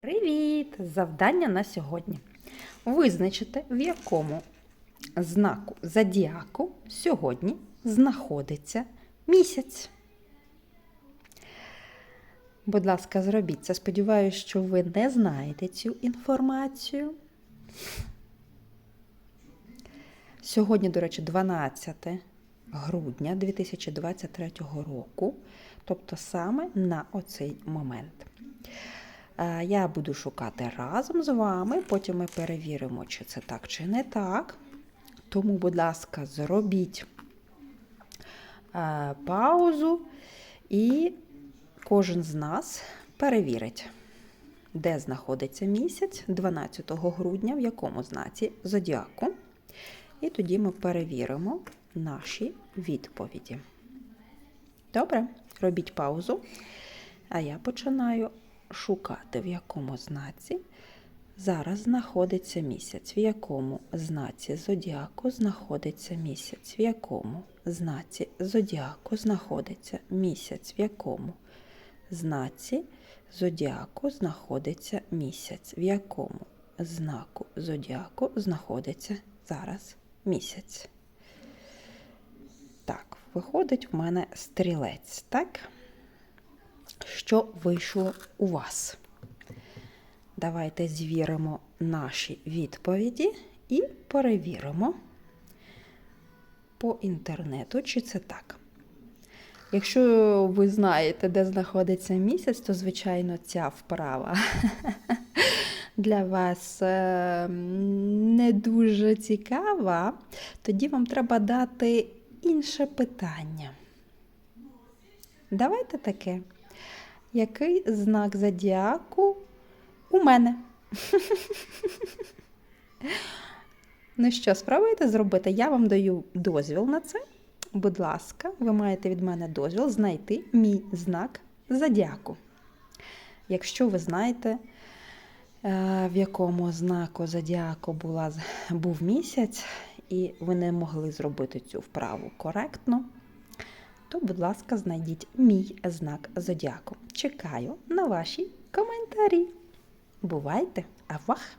Привіт! Завдання на сьогодні. Визначити, в якому знаку зодіаку сьогодні знаходиться місяць. Будь ласка, зробіть це. Сподіваюся, що ви не знаєте цю інформацію. Сьогодні, до речі, 12 грудня 2023 року, тобто саме на оцей момент. Е, Я буду шукати разом з вами, потім ми перевіримо, чи це так, чи не так. Тому, будь ласка, зробіть е, паузу, і кожен з нас перевірить, де знаходиться місяць 12 грудня, в якому знаці зодіаку. І тоді ми перевіримо наші відповіді. Добре, робіть паузу. А я починаю шукати, в якому знаці зараз знаходиться місяць, в якому знаці зодіаку знаходиться місяць, в якому знаці зодіаку знаходиться місяць, в якому знаці зодіаку знаходиться місяць, в якому знаку зодіаку знаходиться зараз місяць. Так, виходить в мене стрілець, так? Що вийшло у вас? Давайте звіримо наші відповіді і перевіримо по інтернету, чи це так. Якщо ви знаєте, де знаходиться місяць, то, звичайно, ця вправа для вас е, не дуже цікава, тоді вам треба дати інше питання. Давайте таке. Який знак зодіаку у мене? ну що, спробуйте зробити? Я вам даю дозвіл на це. Будь ласка, ви маєте від мене дозвіл знайти мій знак зодіаку. Якщо ви знаєте, е, в якому знаку зодіаку була, був місяць, і ви не могли зробити цю вправу коректно, то, будь ласка, знайдіть мій знак зодіаку. Чекаю на ваші коментарі. Бувайте! Авах!